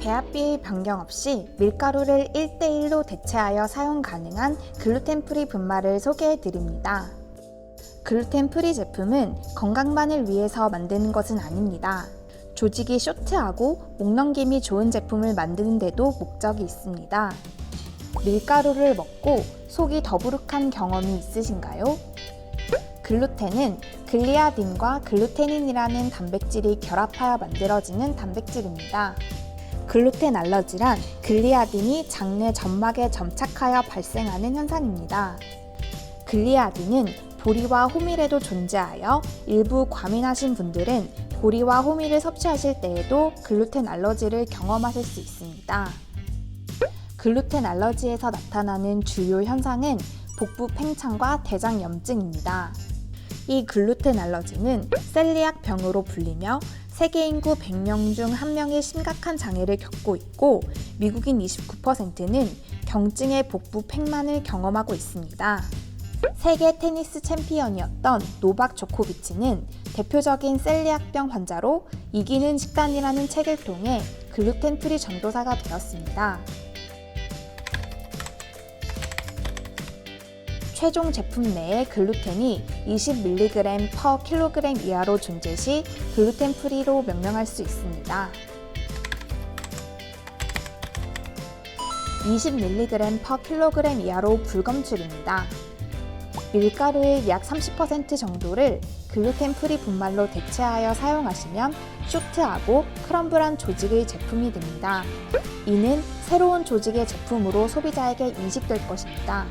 배합비의 변경 없이 밀가루를 1대1로 대체하여 사용 가능한 글루텐 프리 분말을 소개해 드립니다. 글루텐 프리 제품은 건강만을 위해서 만드는 것은 아닙니다. 조직이 쇼트하고 목 넘김이 좋은 제품을 만드는 데도 목적이 있습니다. 밀가루를 먹고 속이 더부룩한 경험이 있으신가요? 글루텐은 글리아딘과 글루테닌이라는 단백질이 결합하여 만들어지는 단백질입니다. 글루텐 알러지란 글리아딘이 장내 점막에 점착하여 발생하는 현상입니다. 글리아딘은 보리와 호밀에도 존재하여 일부 과민하신 분들은 보리와 호밀을 섭취하실 때에도 글루텐 알러지를 경험하실 수 있습니다. 글루텐 알러지에서 나타나는 주요 현상은 복부 팽창과 대장 염증입니다. 이 글루텐 알러지는 셀리악 병으로 불리며 세계 인구 100명 중 1명이 심각한 장애를 겪고 있고 미국인 29%는 경증의 복부 팽만을 경험하고 있습니다. 세계 테니스 챔피언이었던 노박 조코비치는 대표적인 셀리악병 환자로 이기는 식단이라는 책을 통해 글루텐 프리 전도사가 되었습니다. 최종 제품 내에 글루텐이 20mg per kg 이하로 존재 시 글루텐 프리로 명명할 수 있습니다. 20mg per kg 이하로 불검출입니다. 밀가루의 약 30% 정도를 글루텐 프리 분말로 대체하여 사용하시면 쇼트하고 크럼블한 조직의 제품이 됩니다. 이는 새로운 조직의 제품으로 소비자에게 인식될 것입니다.